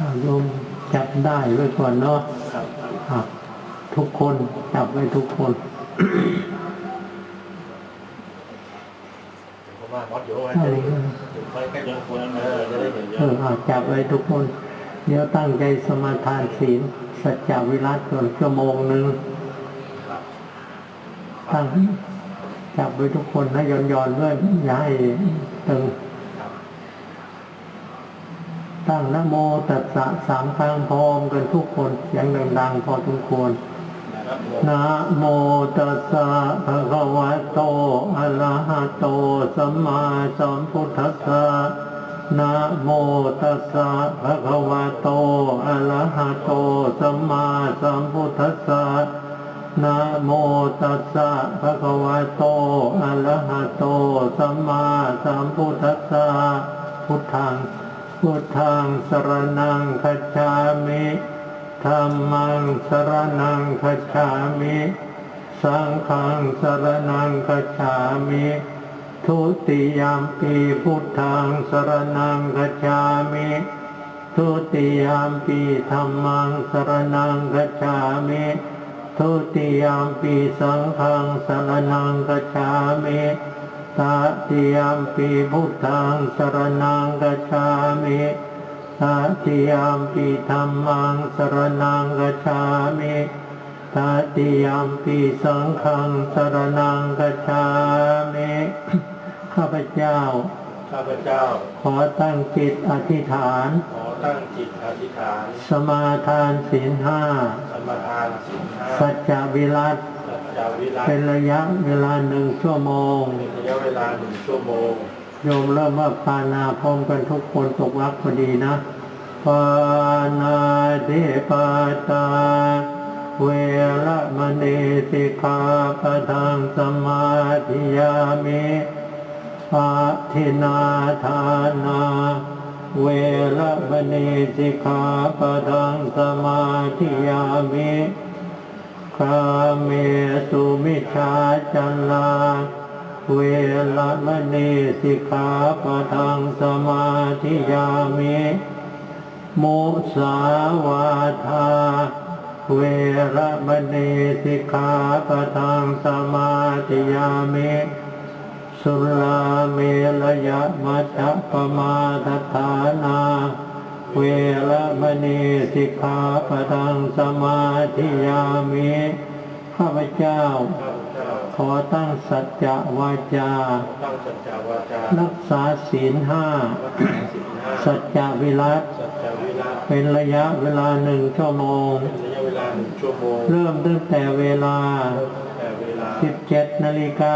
อ่าโยมจับได้ไว้ก่อนเนาะครับอะทุกคนจับไว้ทุกคนผมว่ามดอยู่ให้เอจะอได้อยู่ใกล้ๆยังควรเออจะได้เห็นเยเออะออะจับไว้ทุกคน เดี๋ยวตั้งใจสมาทานศีลสัจจาวิรัตก่อนชั่วโมงหนึ่งครับตั้งจับไว้ทุกคนนะย้อนย้อนๆด้วยอย่าให้ตึงครับ ตั้งนะโมตัสสะสามครั้งพร้อมกันทุกคนเสียงดังๆพอทุกคนครับผมนะโมตัสสะภะคะวะโตอะระหะโตสัมมาสัมพุทธัสสะนะโมตัสสะภะคะวะโตอะระหะโตสัมมาสัมพุทธัสสะนะโมตัสสะภะคะวะโตอะระหะโตสัมมาสัมพุทธัสสะพุทธัง พุทธังสรณังคัจฉามิธรรมังสรนังคัจฉามิ สังฆังสรนังคัจฉามิ ทุติยามปีพุทธังสรนังคัจฉามิ ทุติยามปีธรรมังสรนังคัจฉามิ ทุติยามปีสังฆังสรนังคัจฉามิ ตติยามปีพุทธังสรนังคัจฉามิตาติยามปีธรรมังสรนังกัจฉามิตาติยามปีสังฆังสรนังกัจฉามิข้าพเจ้าข้าพเจ้า ขอตั้งจิตอธิษฐาน ขอตั้งจิตอธิษฐาน สมาทานศีลห้าสมทานสินห้าสัจจวิรัตสัจจาวิรัต เป็นระยะเวลาหนึ่งชั่วโมงเป็นระยะเวลาหนึ่งชั่วโมงโยมเริ่มว่าปานาพร้อมกันทุกคนตกวักพอดีนะปานาธิปาตา เวระมณีสิกขาปะทังสมาธิยามิปาทินาทานา เวระมณีสิกขาปะทังสมาธิยามิ คาเมสุมิชาจันลา เวรมณีสิกขาปะทังสมาธิยามิมุสาวาทา เวรมณีสิกขาปะทังสมาธิยามิสุราเมรยะมัจจปมาทฐานา เวรมณีสิกขาปะทังสมาธิยามิข้าพเจ้าข้าพเจ้า ขอตั้งสัจจะวาจาตั้งสัจจาวาจารักษาศีลห้ารักษาสินห้า สัจจะวิรัตสัจจาวิรัตเป็นระยะเวลาหนึ่งชั่วโมงเป็นระยะเวลาหนึ่งชั่วโมง เริ่มตั้งแต่เวลาแต่เวลา 17นาฬิกา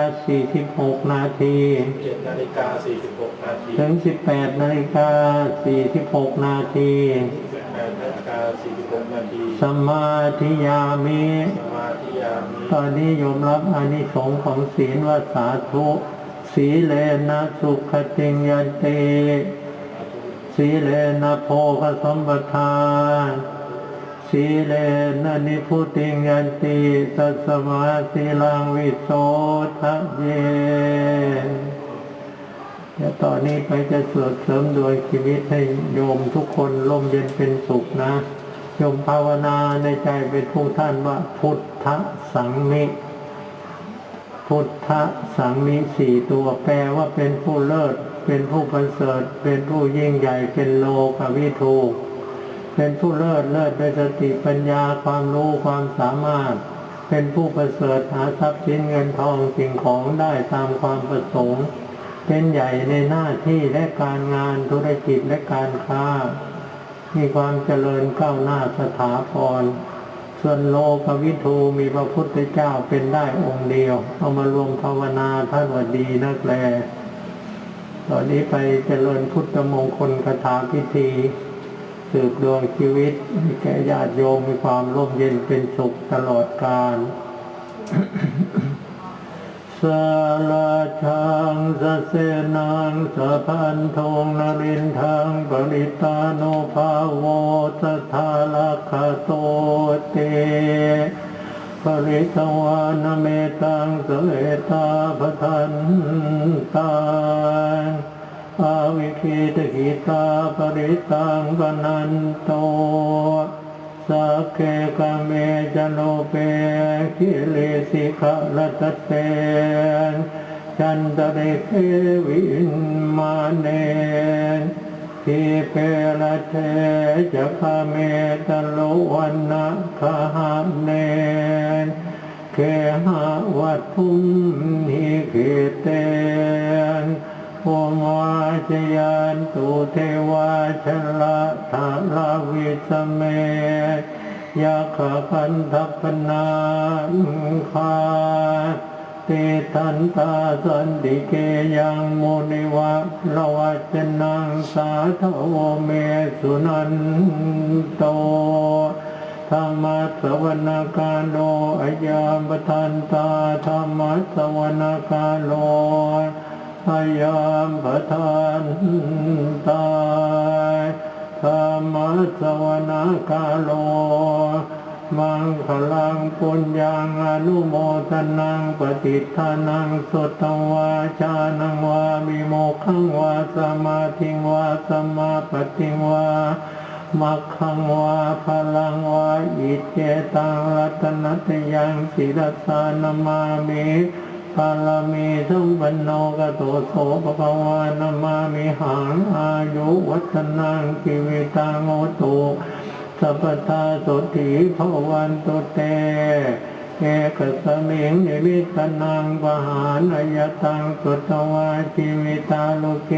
46นาที7นาฬิกา46นาทีถึง 18นาฬิกา46นาที18นาฬิกา46นาทีสมาธิยามิสมาธิยามิ ตอนนี้โยมรับอานิสงส์ของศีลว่าสาธุสีเลนะสุขติงยันติสีเลนะโพคสัมปทาน สีเลนะนิพุติงยันติตัสมาสีลังวิโสทะเยเดี๋ยวตอนนี้ไปจะสวดเสริมโดยชีวิตให้โยมทุกคนร่มเย็นเป็นสุขนะ โยมภาวนาในใจเป็นผู้ท่านว่าพุทธสังมิพุทธสังมิสี่ตัวแปลว่าเป็นผู้เลิศ เป็นผู้ประเสริฐ เป็นผู้ยิ่งใหญ่เป็นโลกวิทู เป็นผู้เลิศเลิศด้วยสติปัญญาความรู้ความสามารถ เป็นผู้ประเสริฐหาทรัพย์สินเงินทองสิ่งของได้ตามความประสงค์ เป็นใหญ่ในหน้าที่และการงานธุรกิจและการค้า มีความเจริญก้าวหน้าสถาพรส่วนโลกวิทูมีพระพุทธเจ้าเป็นได้องค์เดียว เอามารวมภาวนาท่านว่าดีนักแลตอนนี้ไปเจริญพุทธมงคลคาถาพิธี สืบดวงชีวิตให้แก่ญาติโยมมีความร่มเย็นเป็นสุขตลอดกาลสาราชังสะเสนังสะพันธงนรินทังปริตาโนภาโวสทาลักขโตเตปริตวานเมตังสเวตาพทันตังาวิคิตหิตาปริตังปนันโตสักเคกะเมจโนเปคิลิสิขะรัตเตนจันตริเทวินมาเนทีเปละเทจะคาเมตโลวันนะคาหาเนเคหะวัตุมหิเกเตน โอมวาจยันตุเทวาชละทาลาวิสเมยาขคันทัพนาคาติทันตาสันติเกยังโมนิวะละวัจนังสาธโวเมสุนันโตธรรมะสวนการโลอายามปทันตาธรรมะสวนการโล ยามปทันตายธรรมสวนากาโล มังคลังปุญญังอนุโมทนังปฏิทานังสุตวาจานังวามิโมขังวาสมาธิงวาสมาปฏิงวามัคคังวาพลังวาอิเจตังรัตนตยังศิรสานามามิ ปาลามีสัมปันโนกโตโสภควานามามิหังอายุวัฒนังกิวิตังโอตุสัพพทาสุติภวันตุเต เอกสมิงนิวิตนังปหานายตังสุตวาชีวิตาโลเก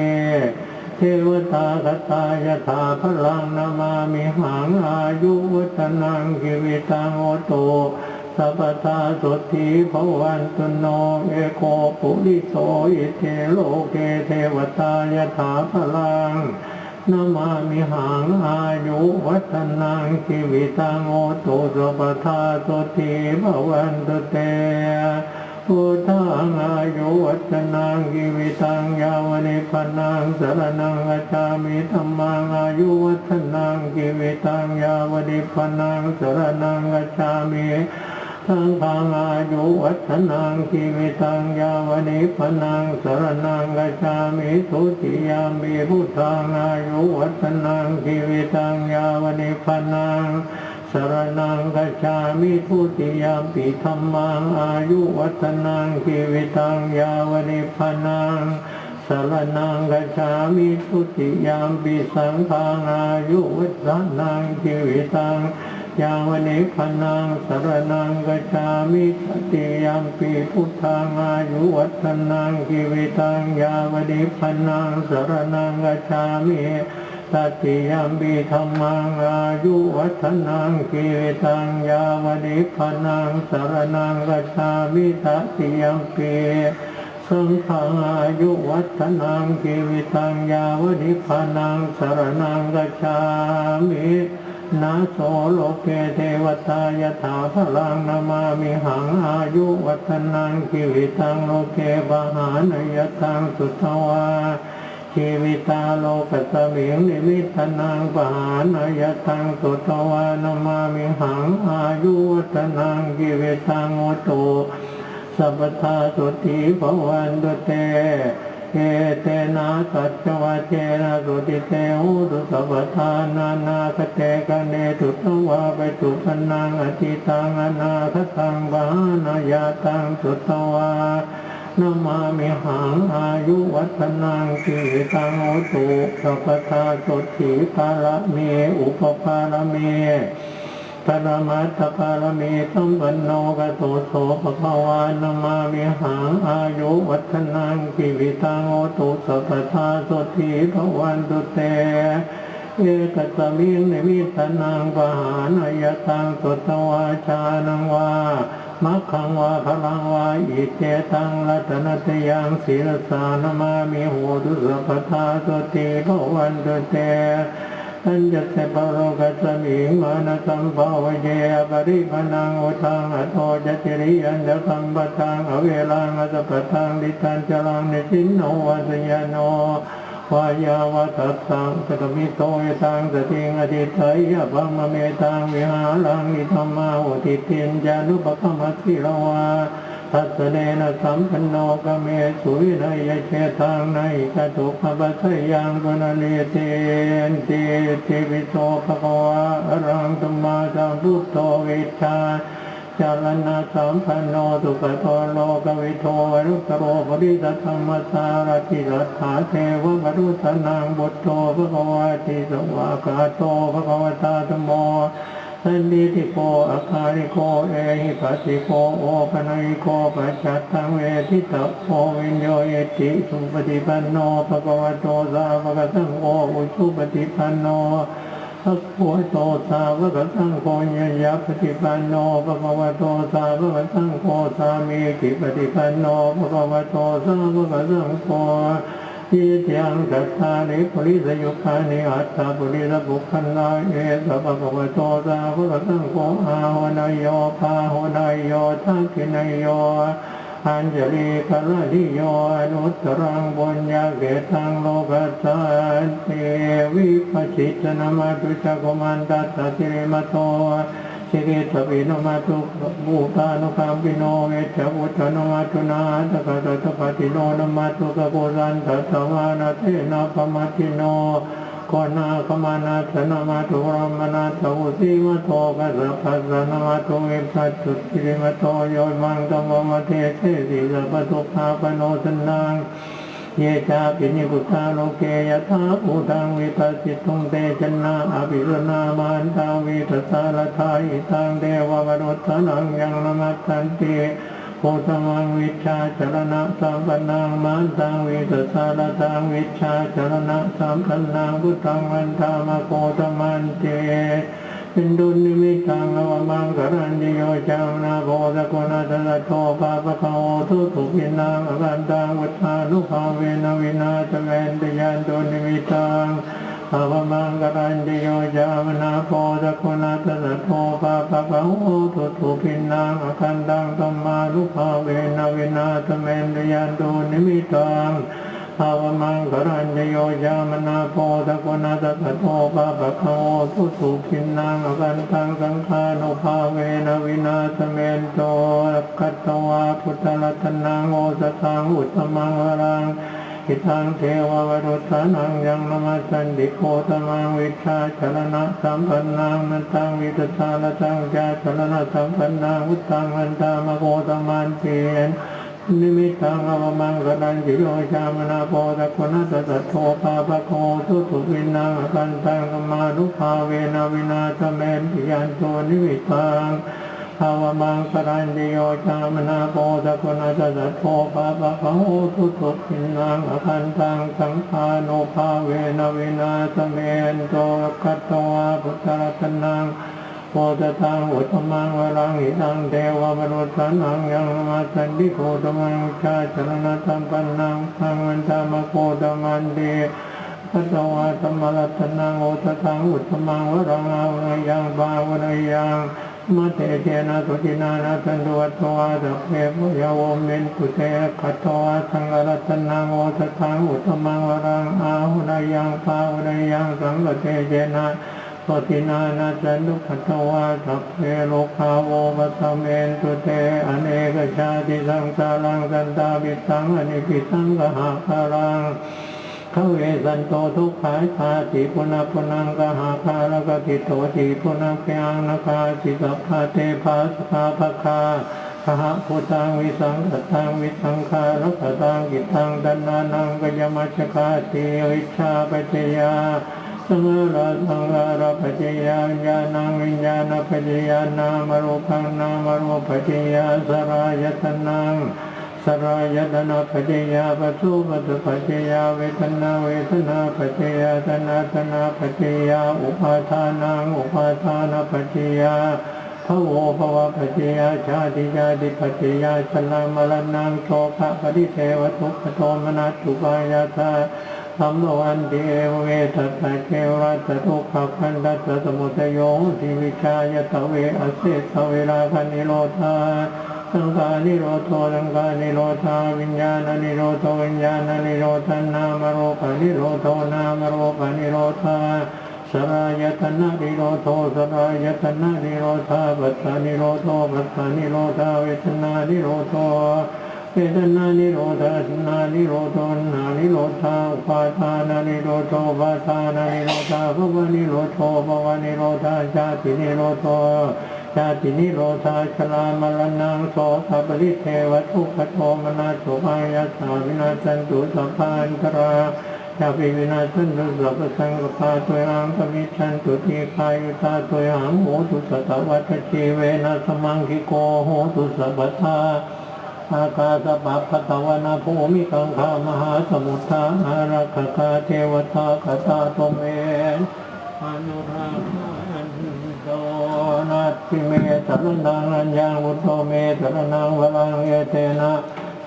เทวตาคตายถาพลังนามามิหังอายุวัฒนังกิวิตังโอตุ สัพพทาสุทีภวันตุโนเอโกปุริโสอิเทโลเกเทวตายถาพลังนามามิหังอายุวัฒนังกิวิตังโอตุสัพพทาสุทีภวันตุเตพุทธังอายุวัฒนังกิวิตังยาวนิพนังสรนังกัจามิธรรมังอายุวัฒนังกิวิตังยาวนิพนังสรนังกัจจามิ ทังฆังอายุวัฒนังกิวิตังยาวนิพพานังสรนังกัจจามิทุติยามิพุทธังอายุวัฒนังกิวิตังยาวนิพพานังสรนังกัจฉามิทุติยามปิธรรมังอายุวัฒนังชีวิตังยาวนิพพานังสรนังกัจฉามิทุติยามปิสังฆังอายุวัฒนังชีวิตัง ยาวนิพพานังสารนังกัจามิตติยามปิพุทธังอายุวัฒนังชีวิตังยาวนิพพานังสารนังกัจามิตติยามปิธรรมังอายุวัฒนังกิริตังยาวนิพพานังสารนังกัจามิตติยามปิสังฆังอายุวัฒนังกิริตังยาวนิพพานังสารนังกัจามิ นาโสโลเกเทวตายถาพลังนามามิหังอายุวัฒนังกิริตังโลเกบาหานยตังสุตวาชีวิตาโลกสมิงนิมิตนังปหานายตังสุตวานามามิหังอายุวัฒนังกิเวตังโอตุสัพพทาสุติภวันตุเต เอเตนะสัจวะเจนะสุติเตหูตุสัพทานานาคเตกันเนตุตวาไปตุปนังอจิตังอนาคตังบานายาตังสุตวานามามิหังอายุวัฒนังกิริตังโอตุสัพพทาสุติปาระเมอุปปาระเม ปรมัตถปาระเมสัมปันโนกโตโสภควานามามิหังอายุวัฒนังกิริตังโอตุสัพพทาสุติภวันตุเตเอกสมิงนิมิตนังปหานายตังสุตวาชานังวามัคคังวาพลังวาอิเจตังรัตนตยังศีลสานามามิโหตุสัพพทาสุติภวันตุเต อัญญเสปโรกัสมิงมานสัมภาวเยปริพนังอุทังอโทจติริยันเดคัมปะทังอเวลังอสปะทังดิตันจรังนิสินโนวัสยโนวายาวัตสังสกมิโตยตังสติงอธิเทยพัมมะเมตังวิหารังนิธรรมาอุทิตินจานุปคัมมัสสิลวา ทัสเนนะสัมปันโนกเมสุวินัยเชทางในกตุขปัสยังกนเลเตนเตเตวิโสภควาอรังตุมาสัมพุทโธวิชาจารณะสัมปันโนตุปโตโลกวิโทวรุตโรปริตธรรมสารติรัตถาเทวมรุตนังบุตโตภควาติสวากาโตภควตาธโม สันติติโกอาคาริโกเอหิปัสสิโกโอปนัยโกปัจจัตตังเวทิตะโพวิญโยเอติสุปฏิปันโนภะคะวะโตสาวกสังโฆอุชุปฏิปันโนภะคะวะโตสาวกสังโฆยัญญปฏิปันโนภะคะวะโตสาวกสังโฆสามีกิปฏิปันโนภะคะวะโตสาวกสังโฆ ยิยังสัทธานิปริสยุคานิอัตตาปุริสบุคคลาเอสะภะคะวะโตสาวกสังโฆอาหนายโยปาหนายโยทักขินายโยอัญจลีกะละนิโยอนุตรังบุญญาเกตังโลกัสสันเตวิปัสสิตนามาตุจักมันตัสสิริมโต สิริตวินมาตุบูตานุคัมปิโนเวชวุฒนมาตุนาตกะตตปฏิโนนมาตุกะโกรันตัตวานาเทนะปมาติโนโกนาคมานาสนมาตุรมนาตวุสีมาโตกัสสะปัสสนมาตุเวปัสสุสิริมาโตโยมังตมมเทเทสิสัพพทุภาปโนสนัง เยชาปิณิกุตาโลเกยถาภูตังวิปัสสิตุงเตชนะอภิรณามานตาวิทัสสารทายิตังเดวมรุตตนังยังนมัสสันติโพธมังวิชาจรณะสัมปันนังมานตังวิทัสสารตังวิชาจรณะสัมปันนังพุทธังวันธามโพธมันเต อินดุนิมิตังอวมังกรัญโยจามนาโพสกุณาตระโตปาปะคะโอทุตุปินังอกันตังวุฒานุภาเวนวินาจเวนตยันตุนิมิตังอวมังกรัญโยจามนาโพสกุณาตระโตปาปะคะโอทุตุปินังอกันตังตัมมานุภาเวนวินาจเวนตยันตุนิมิตัง ภาวมังครัญโยยามนาโพสกุณาตตโตปะปะโอทุสุขินนางอกันตังสังฆานุภาเวนะ วินาสเมนโตกัตตวาพุทธรัตนังโอสตังอุตมังวรังอิทังเทววรุตนังยังนมัสสันติโคตมังวิชาชรณะสัมปันนังนันตังวิตตาลตังจาชรณะสัมปันนังอุตตังนันตามโคตมันเตียน นิมิตังอวมังกดันจิโยชามนาโพตะคุณัตตะโทปาปะโคทุตุวินังกันตังกมาลุภาเวนะวินาศเมนปิยันโตนิมิตังอวมังกดันจิโยชามนาโพตะคุณัตตะโทปาปะโคทุตุวินังกันตังสังฆานุภาเวนะวินาศเมนโตกัตตวาพุทธรัตนัง โพธตังอุตมังวรังหิตังเทวมนุษย์สันังยังมาสันติโคตมังชาชรณะตัมปันนังสังวันตามโคตมันเดพัตวาธรรมรัตนังโอตตังอุตมังวรังอาวยังบาวรยังมาเตเจนะสุตินานาตันตุวัตวาสัพเพปุยโวเมนตุเตขัตวาสังฆรัตนังโอตตังอุตมังวรังอาหุนยังปาวรยังสังฆเตเจนะ ปฏินานาจันตุขัตวาสัพเพโลกาโวมัสเมนตุเตอเนกชาติสังสารังสันตาวิตังอนิพิสังกหาคารังเขาเวสันโตทุกขาชาติปุณปุนังกหาคาลกติโตติปุณพยังนาคาจิสัพพาเตภาสคาภคาขหะพุตังวิสังขตังวิสังขารกตังกิตังดันนานังกยมัชคาติวิชาปัจจยา สังราสังฆราปัจจยาญาณังวิญญาณปัจจยานามรูปังนามรูปัจจยาสรายตนังสรายตนะปัจจยาปัจจุปัจจุปัจจยาเวทนาเวทนาปัจจยาตนาตนาปัจจยาอุปาทานังอุปาทานปัจจยาภโวภวะปัจจยาชาติญาติปัจจยาชนะมรณังโชคะปริเทวทุกขโทมนัสทุปายาตา สัมโนวันเดเวทัตตะเกวรัตทุกขพันธัตตะสมุทโยทิวิชายตเวอเสสเวลาคนิโรธาสังฆานิโรโทสังฆานิโรธาวิญญาณนิโรโทวิญญาณนิโรธานามโรปนิโรโทนามโรปนิโรธาสสรายตนะนิโรโทสรายตนะนิโรธาปัสสานิโรโทปัสสานิโรธาเวทนานิโรโท เวทนานิโรธาสนานิโรโทนานิโรธาอุปาทานานิโรโทอุปาทานานิโรธาภวานิโรโทภวานิโรธาชาตินิโรโทชาตินิโรธาชรามรณังโสสัปริเทวทุกขโทมนาโสภายาสาวินาสันตุสัพพานตราชาปิวินาสันตุสัพพสังกปาตัวหังปมิชันตุทีคายุตาตัวหังโหตุสัตวัตชีเวนะสมังคิโกโหตุสัพพทา อากาสปัพพตวนาภูมิกังขามหาสมุทธาอารักกาเทวตาคตาตเอนอนุราคันโตนัตติเมตรนังอัญญังวุตโตเมตรนังวรังเอเตนะ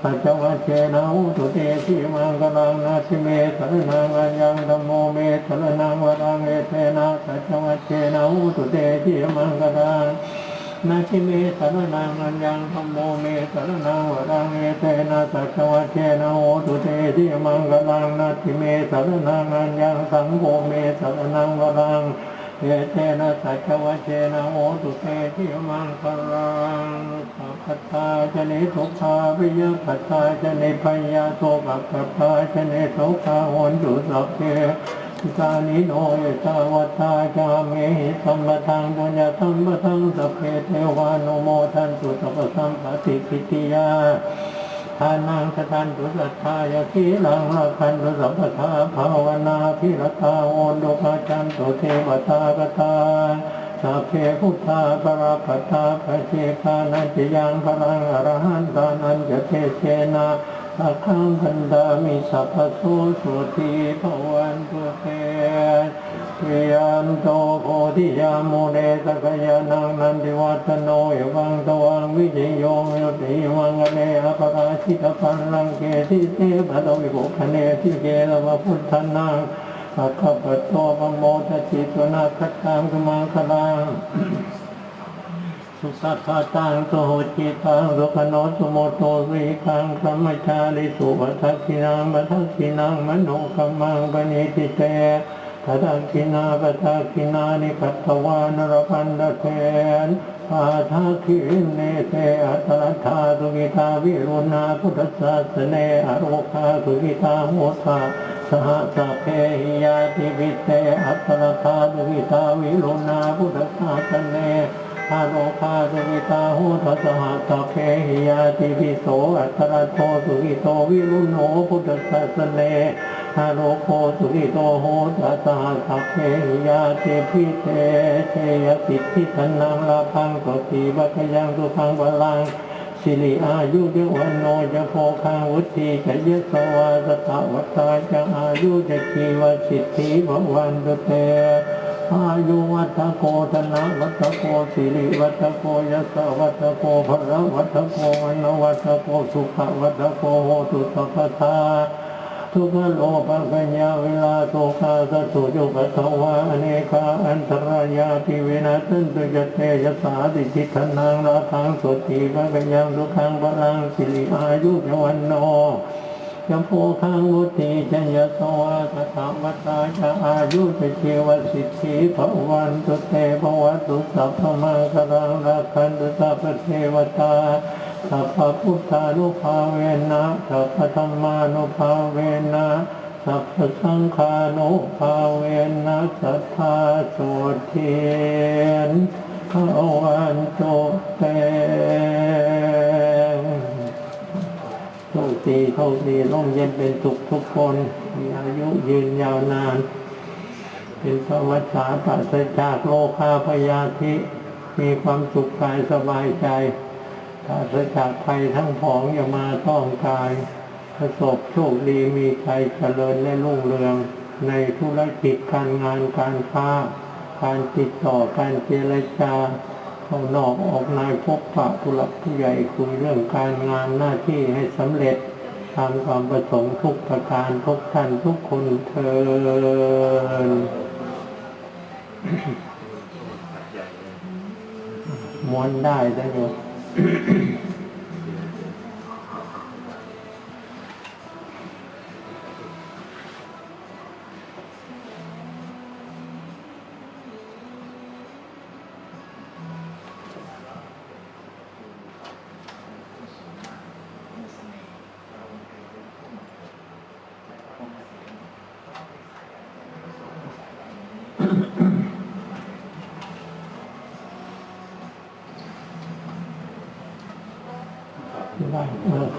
ปัจจวัชเชนะอุตุเตชิมังกลังนาสิเมสรนังอัญญังธรรมโมเมสรนังวรังเอเตนะปัจจวัชเชนะอุตุเตชิมังกลัง นาสิเมสรนังอัญญังธรรมโมเมสรนังวรังเอเตนะปัจวัชเชนะอุตุเตชิมังกลังนาสิเมสรนังอัญญังสังโฆเมสรนังวรังเยเตนะสัจวัชเชนะโหตุเตทิมังคลังสัพพตาจเนทุกขาวิยปัตตาจเนพยาโสกัปปตาจเนทุกขาโหนตุสัพเพ กานิโนยตาวตาจาเมหิสัมปทังปุญญาสัมปทังสัพเพเทวานุโมทันตุสัพสัมปติปิติยาทานังสทันตุสัทธายสีลังละคันตุสัพพทาภาวนาพิรตาโอนดุกาจันตุเทวตากตาสัพเพพุทธาปราปัตตาปเจกานันติยังพลังอรหันตานันจะเทเชนะ สักขังพันดามิสัพพโสสุทีภวันตุเตเทียนโตโพธิยาโมเดสกยานังนันติวัฒโนยวังตวังวิจโยงยติวังเนอปราชิตปันลังเกทิเตปะโตวิโกคะเนทิเกลวะพุทธนังสัพพะปโตปโมทจิตุนาคัตตังสมังคลัง สุสัทธาตังโสโหจิตังสุขโนสุโมโตวิคังสัมมชาลิสุวัฏคินังวัฏคินังมโนกัมมังปณิทิเตทัตคินาปัตคินานิปัตตวานรพันดเทนปาทาคิเนเตอัตลัทธาสุกิตาวิรุณาพุทธศาสเนอโรคาสุกิตาโมทาสหสพเพหิยาติวิเตอัตลัทธาสุกิตาวิรุณาพุทธศาสเน ทาโลคาสุวิตาหูทัสหะสัพเพหิยาติปิโสอัตระโทสุขิโตวิรุณโหพุทธศาสเนทาโลโคสุขิโตโหทัสหะสัพเพหิยาติพิเตเทยสิทธิธนังลาพังกติบัคยังสุพังบาลังสิริอายุเดวันโนจะโพคังวุฒิจะยสวาสตวัตาจะอายุจะกีวสิทธิภวันตุเต อายุวัฏโกธนะวัฏโกสิริวัฏโกยสวัฏโกภระวัฏโกวันวัฏโกสุขวัฏโกโหตุสัพพาทุกขโลภะกัญญาเวลาโตคาสัตุจุปทวาอเนกาอันตรายาติเวนะตันตุยเตยสาติทิทนังราคังสุติภะกัญญังทุกขังพลังสิริอายุยวันโน จำโพคังวุติจัญญสวาสถาวัตตาจะอายุจะเทวสิทธิภวันตุเตภวัตุสัพพมังคลังรักขันตุสัพพเทวตาสัพพุทธานุภาเวนะสัพพธรรมานุภาเวนะสัพพสังฆานุภาเวนะสัทธาโสเทียนภวันตุเต ดีโชคดีร่มเย็นเป็นสุขทุกคน มีอายุยืนยาวนาน เป็นพระวัฏสาปราศจากโลคาพยาธิมีความสุขกายสบายใจปราศจากภัยทั้งผองอย่ามาต้องกายประสบโชคดีมีชัยเจริญและรุ่งเรือง ในธุรกิจการงานการค้า การติดต่อการเจรจาเข้านอกออกในพบปะผู้หลักผู้ใหญ่คุยเรื่องการงานหน้าที่ให้สำเร็จ ตามความประสงค์ทุกประการทุกท่านทุกคนเทินม้วนได้ได้โยมด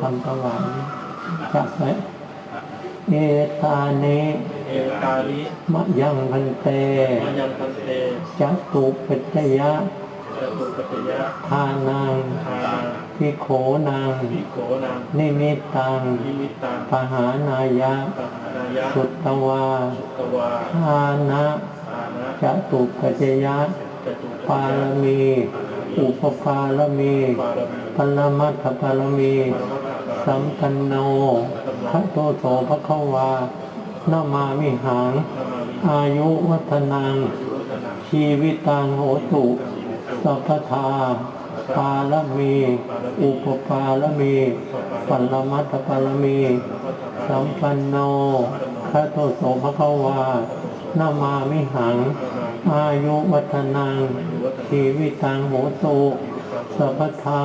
เมื่อคำถวายนี้จับไว้เอตานิเอกาลิมะยังพันเตมัญญังพันเตจักตุปัจจยะจตุปัจจยะทานังทานาพิโขนังภิกโขนังนิมิตตังนิมิตตังปหานายะปหานายะสุตตวาตวาทานะทานะจตุปัจจยะจตุปารมี อุปปารมีปารมีปรมัตถปารมีปรมัตถปาร สัมปันโนพระโตโสภะคะวานามามิหัง อายุวัฒนัง ชีวิตังโหตุสัพพทาปารมี อุปปารมีปรมัตถปารมี สัมปันโนพระโตโสภะคะวานามามิหัง อายุวัฒนัง ชีวิตังโหตุสัพพทา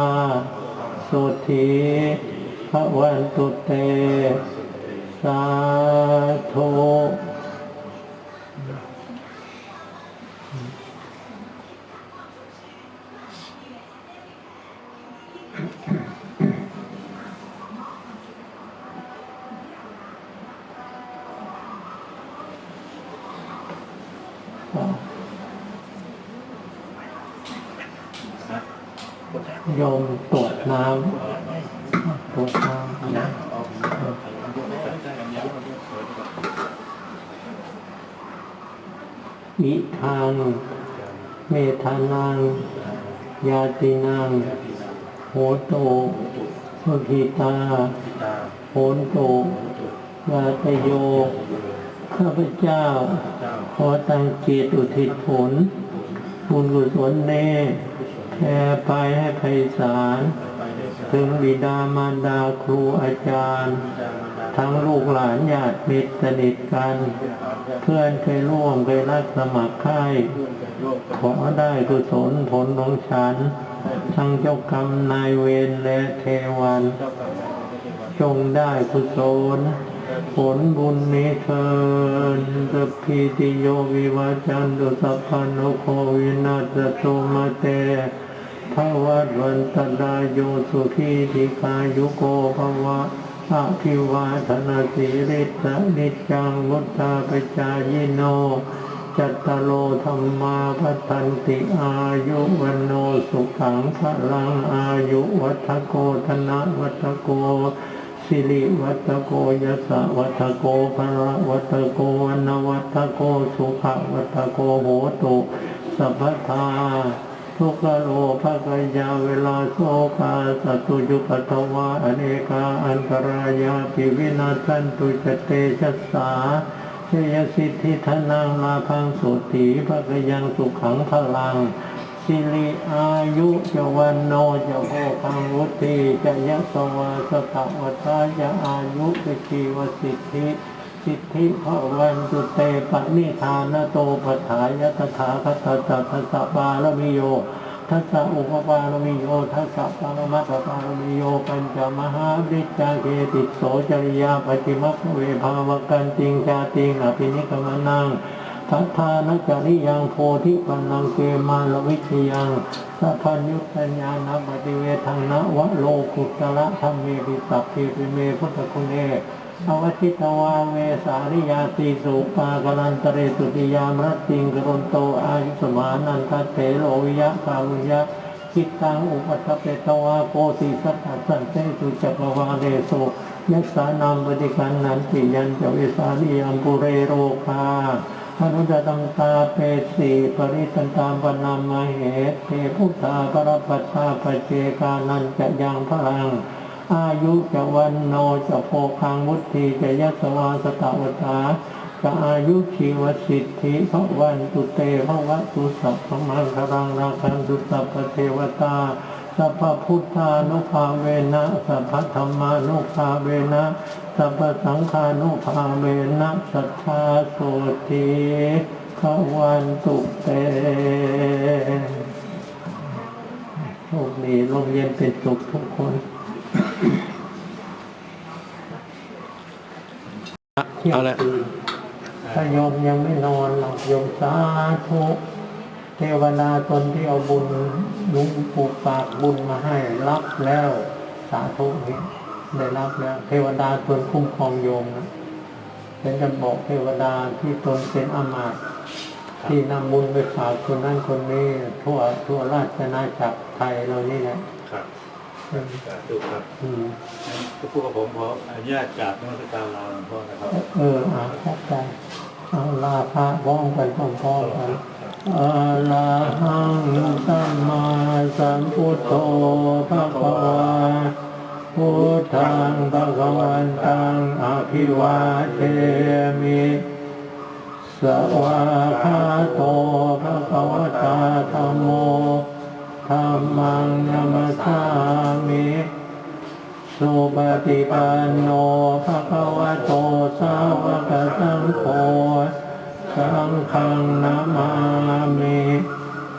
สุธี วันตุเต สาธุ โยมตรวจน้ำตรวจน้ำนะอิทางเมธานัง ยาตินัง โหโตสุขิ ตาโหนโตยาตโย ข้าพเจ้า ขอตั้งจิตอุทิศผล บุญกุศลเน่แผ่ไปให้ไพศาล ถึงบิดามารดาครูอาจารย์ ทั้งลูกหลานญาติมิตรสนิทกัน เพื่อนเคยร่วมเคยรักสมัครใคร่ขอได้กุศลผลของฉัน ทั้งเจ้ากรรมนายเวรและเทวันจงได้กุศลผลบุญนี้เทินสัพพิติโยวิวัจจันตุสัพพะโนโควินาศโตมาเตภวัตวันตราโยสุขีติกายุโกภวะอาภิวาธนาสิริสนิจจังมุตตาปจายโน จัตตารโลธรรมาพัทันติอายุวันโนสุขังพลังอายุวัฏโกธนะวัฏโกสิริวัตโกยสะวัตโกภระวัตโกวันวัตโกสุขวัตโกโหตุสัพพทาทุกขโลภกายาเวลาโสกาสตุยุปตวาอเนกาอันตรายาปิวินาสันตุจเตชัสสา ชยสิทธิธนังลาพังสุติภกยังสุขังพลัง สิริอายุจวันโนจะโภคังวุติจะยะสวาสตะวัตาจะอายุจะชีวสิทธิสิทธิพระวันตุเตปนิธานโตปถายตถาคตตัสสะปาลมิโย ทัสสะอุปปารมิโยทัสสะปารมัตถปารมิโยปัญจมหาบริจาเกติโสจริยาปฏิมัคเวภาวกันติงชาติงอภินิกมนัง ทัทธานจริยังโพธิปันนังเกมาลวิชยังสัพพัญญุตัญญาณปฏิเวทังนะวะโลกุตระธรรมเมปิสัพเพปิเมพุทธคุณเออวชิตวาเวสาริยาสีสุปากลันตเรสุติยามรัตติงกรุณโตอายุสมานันทเถโลวิยะกาลุยะคิตังอุปัตเปตวาโกติสัตตสันเตสุจักรวาเลสุยัสสานามปฏิกันนันติยันจเวสาริยามปุเรโรคา มนุจตังตาเปสีปริตันตามปนามมเหตเทพุทธาปรปัตตาปเจกานันจะยังพลัง อายุจะวันโนจะโพคังวุฒิจะยัสวาสตาวตาจะอายุชีวสิทธิพระวันตุเตพระวัตุสัพพมังครังราคันตุสัพเทวตา สัพพพุทธานุภาเวนะสัพพธรรมานุภาเวนะสัพพสังฆานุภาเวนะสัทธาโสติขวันตุเตโชคดีลมเย็นเป็นสุขทุกคนเอาละถ้าโยมยังไม่นอนหลับโยมสาธุเทวดาตนที่เอาบุญหลุงปู่ปากบุญมาให้รับแล้วสาธุนี่ได้รับแล้ว เทวดาตนคุ้มครองโยมนะฉันจะบอกเทวดาที่ตนเป็นอามาตย์ที่นำบุญไปฝากคนนั้นคนนี้ทั่วทั่วราชนาจักรไทยเรานี่แหละครับอืมสาธุครับอืมทุกผู้กับผมขออนุญาตกราบนมัสการลาหลวงพ่อนะครับ เอออาเข้าใจเอาลาพระพ้องกันพร้อมๆกัน อะระหังสัมมาสัมพุทโธภะคะวาพุทธังภะคะวันตังอภิวาเทมิสวาคาโตภะคะวตาธัมโมธัมมังนัมสสามิสุปฏิปันโนภะคะวะโตสาวกสังโฆ สังฆังนามามิ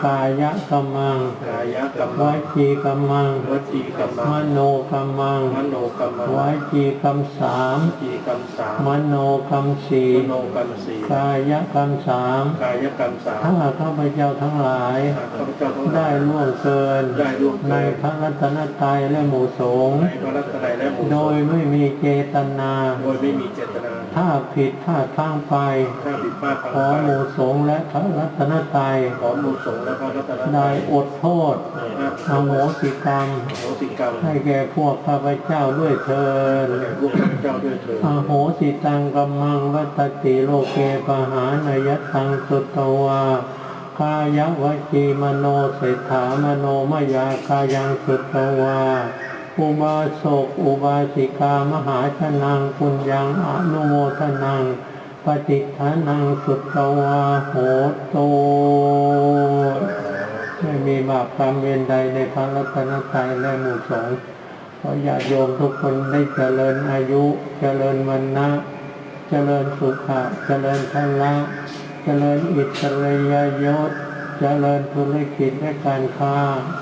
กายกรรมังกายกรรมวจีกรรมังวจีกรรมมโนกรรมังมโนกรรมวจีกรรมสามจีกรรมสามมโนกรรมสี่มโนกรรมสี่กายกรรมสามกายกรรมสามถ้าข้าพเจ้าทั้งหลายข้าพเจ้าทั้งหลาได้ยล่วงเกินได้ล่วงเกิน ในพระรัตนตรัยและหมู่สงฆ์ในพระรัตนตรัยและหมู่โดยไม่มีเจตนาโดยไม่มีเจตนาถ้าผิดถ้าทางไปถ้าผิดพลาดทางขอหมู่สงฆ์และพระรัตนตรัยขอหมู่สงฆ์และพระรัตนตรัได้ยอดโทษอโหสิกรรมโหสิกรรมให้แก่พวกข้าพเจ้าด้วยเถิดแก่พวกข้าพเจ้าด้วยเถิดอโหสิตังกัมมังวัตติโลเกปหานยตังสุตวากายวจีมโนเศรษฐามโนมยากายังสุตวาอุบาสกอุบาสิกามหาชนังปุญญังอนุโมทนัง ปฏิทานังสุตวาโหโตไม่มีบาปกรรมเวรใดในพระรัตนตรัยและหมู่สงฆ์ขอญาติโยมทุกคนได้เจริญอายุ เจริญวันนะ เจริญสุขะเจริญพละเจริญอิสริยยศ เจริญธุรกิจและการค้า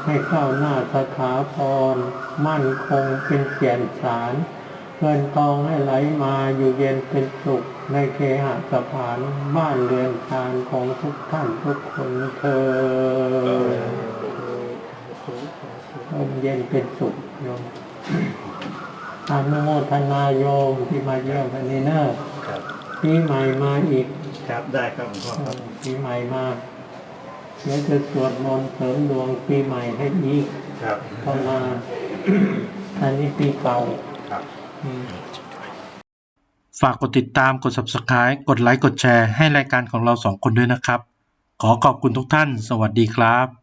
ให้ก้าวหน้าสถาพร มั่นคงเป็นเกียรติสารเงินทองให้ไหลมาอยู่เย็นเป็นสุข ในเคหสถานบ้านเรือนทานของทุกท่านทุกคนเธอญลมเย็นเป็นสุขโยมอนุโมทนาโยมที่มาเยี่ยมวันนี้เนอะครับปีใหม่มาอีกครับได้ครับหลวงพ่อครับปีใหม่มาเดี๋ยวจะสวดมนต์เสริมดวงปีใหม่ให้อีกครับเข้ามาอันนี้ปีเก่าครับอืม ฝากกดติดตามกด subscribe กดไลค์กดแชร์ให้รายการของเราสองคนด้วยนะครับ ขอขอบคุณทุกท่าน สวัสดีครับ